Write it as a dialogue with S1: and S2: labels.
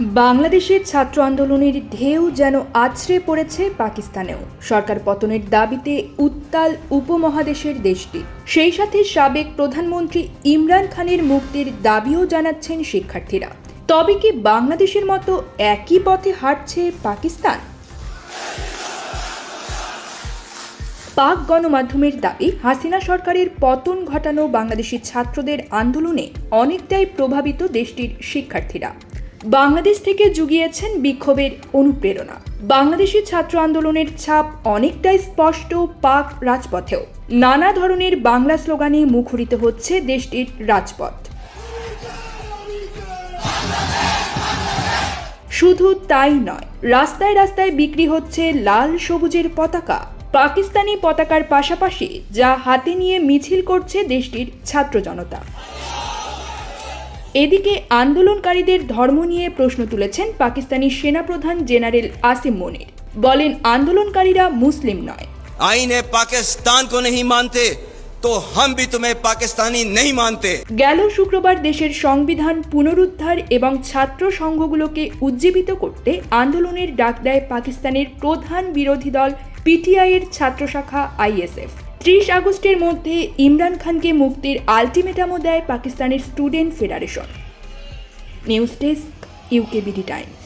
S1: বাংলাদেশের ছাত্র আন্দোলনের ঢেউ যেন আছড়ে পড়েছে পাকিস্তানেও। সরকার পতনের দাবিতে উত্তাল উপমহাদেশের দেশটি। সেই সাথে সাবেক প্রধানমন্ত্রী ইমরান খানের মুক্তির দাবিও জানাচ্ছেন শিক্ষার্থীরা। তবে কি বাংলাদেশের মতো একই পথে হাঁটছে পাকিস্তান? পাক গণমাধ্যমের দাবি, হাসিনা সরকারের পতন ঘটানো বাংলাদেশি ছাত্রদের আন্দোলনে অনেকটাই প্রভাবিত দেশটির শিক্ষার্থীরা। বাংলাদেশ থেকে জুগিয়েছেন বিক্ষোভের অনুপ্রেরণা। বাংলাদেশি ছাত্র আন্দোলনের ছাপ অনেকটাই স্পষ্ট পাক রাজপথেও। নানা ধরনের বাংলা স্লোগানে মুখরিত হচ্ছে দেশটির রাজপথ। শুধু তাই নয়, রাস্তায় রাস্তায় বিক্রি হচ্ছে লাল সবুজের পতাকা। পাকিস্তানি পতাকার পাশাপাশি যা হাতে নিয়ে মিছিল করছে দেশটির ছাত্র জনতা। এদিকে আন্দোলনকারীদের ধর্ম নিয়ে প্রশ্ন তুলেছেন পাকিস্তানি সেনাপ্রধান জেনারেল আসিম মনির। বলেন আন্দোলনকারীরা মুসলিম নয়।
S2: আইনে পাকিস্তান কো নেই মানতে তো হাম ভি তুমে পাকিস্তানি নেই মানতে।
S1: গেল শুক্রবার দেশের সংবিধান পুনরুদ্ধার এবং ছাত্র সংঘগুলোকে উজ্জীবিত করতে আন্দোলনের ডাক দেয় পাকিস্তানের প্রধান বিরোধী দল পিটিআই এর ছাত্র শাখা আইএসএফ। ত্রিশ আগস্টের মধ্যে ইমরান খানকে মুক্তির আলটিমেটামও দেয় পাকিস্তানের student federation. News desk, UKBD Times.